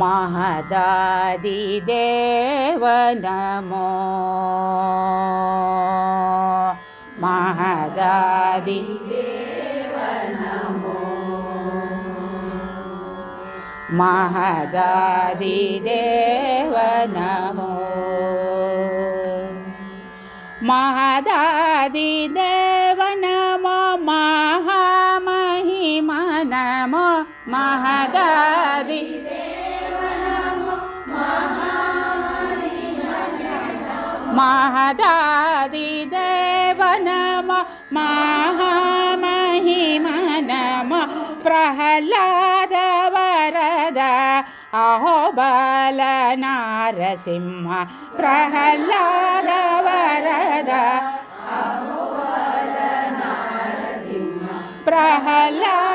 महदादिदेव नमो महदादिदेव नमो महदादिदेव नमो महदादिदेव नमो महामहिम नमो महदादि మహదాది దేవ నమ మహామహిమ నమ ప్రహ్లాద వరద అహోబల నారసింహ ప్రహ్లాద వరద ప్రహ్లాద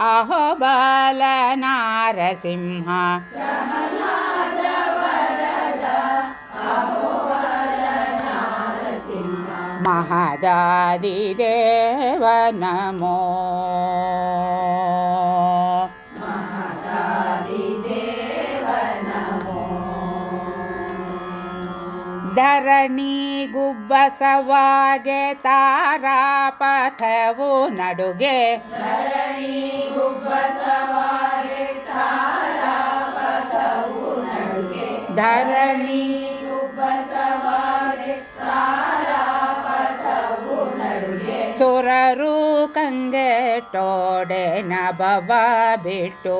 అహోబల నారసింహ మహదాది దేవ నమో. ಧರಣಿ ಗುಬ್ಬಸವಾಗೆ ತಾರಾಪಥವು ನಡುಗೆ. ಧರಣಿ ಸುರರು ಕಂಗೆಟೋಡೆ ನಭವ ಬಿಟ್ಟು.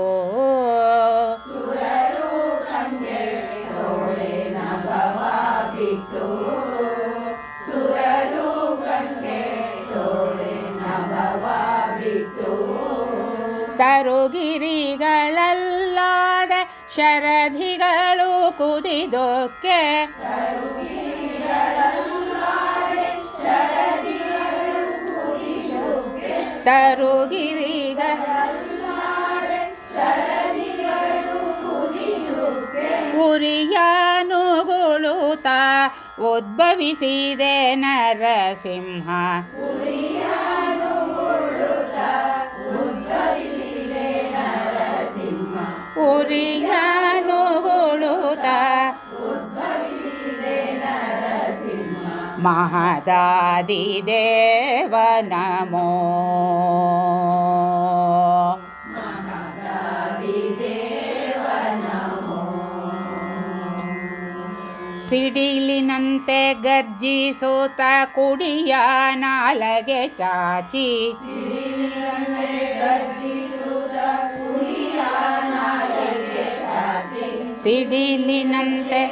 ತರುಗಿರಿಗಳಲ್ಲಾಡ ಶರಧಿಗಳು ಕುದಿದೊಕ್ಕೆ. ತರುಗಿರಿಗ ಉರಿಯಾನುಗುಳುತ ಉದ್ಭವಿಸಿದೆ ನರಸಿಂಹ. ಉರಿಯಾನುಗುಳುತ ಮಹದಾದಿದೇವ ನಮೋ. ಸಿಡಿಲಿನಂತೆ ಗರ್ಜಿಸೋತ ಕುಡಿಯ ನಾಲಗೆ ಚಾಚಿ. ಸಿಡಿಲಿನಂತೆ.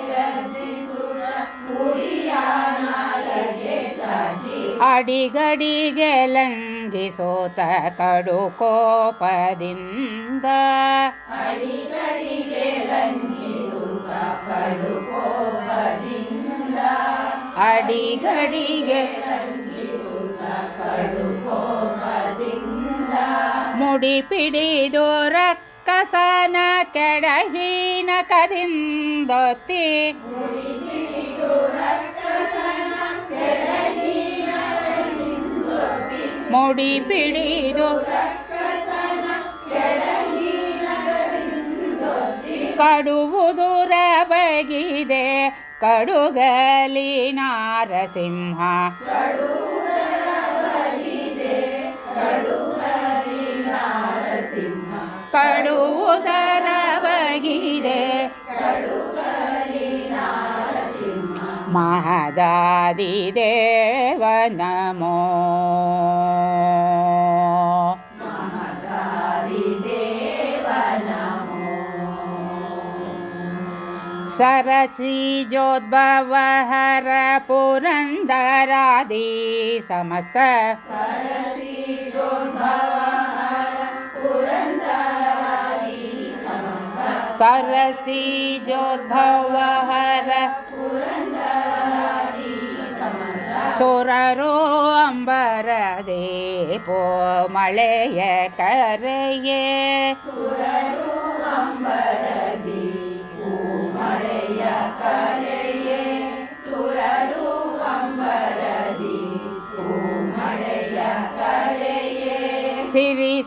ಅಡಿಗಡಿಗೆ ಲಂಘಿಸೋತ ಕಡು ಕೋಪದಿಂದ ಅಡಿಗಡಿಗೆ ಮುಡಿ ಪಿಡಿದು ರಕ್ಕಸನ ಕೆಡಹೀನ ಕದಿಂದೊತ್ತಿ. ಮುಡಿ ಪಿಡಿದು ಕಡುವುದು ಬಗಿದೆ ಕಡುಗಲಿ ನಾರಸಿಂಹ. ಕಡುವುದರ ಬಗಿದೆ ಮಹದಾದಿದೇವ ನಮೋ सरसिजोद्भव हर पुरन्दरादि समस्त ಸರಸಿಜೋದ್ಭವ ಹರ ಸುರರು ಅಂಬರದೆ ಪೋ ಮಳೆಯ ಕರೆಯೇ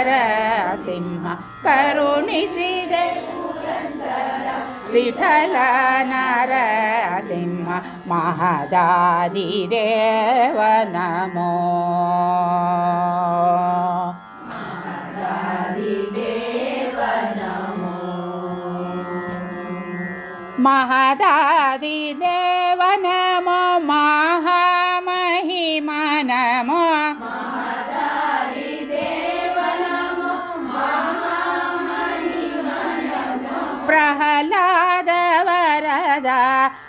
ನರಸಿಂಹ ಕರುಣಿಸಿದೆ ವಿಠಲ ನರಸಿಂಹ ಮಹದಾದಿ ದೇವ ನಮೋ ಮಹದಾದಿ ದೇವ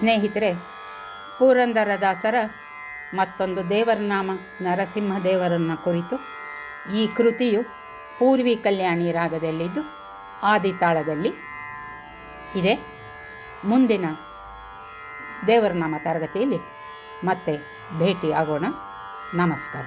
ಸ್ನೇಹಿತರೆ ಪುರಂದರದಾಸರ ಮತ್ತೊಂದು ದೇವರ ನಾಮ ನರಸಿಂಹ ದೇವರನ್ನು ಕುರಿತು ಈ ಕೃತಿಯು ಪೂರ್ವಿ ಕಲ್ಯಾಣಿ ರಾಗದಲ್ಲಿದ್ದು ಆದಿತಾಳದಲ್ಲಿ ಇದೆ. ಮುಂದಿನ ದೇವರನಾಮ ತರಗತಿಯಲ್ಲಿ ಮತ್ತೆ ಭೇಟಿ ಆಗೋಣ ನಮಸ್ಕಾರ.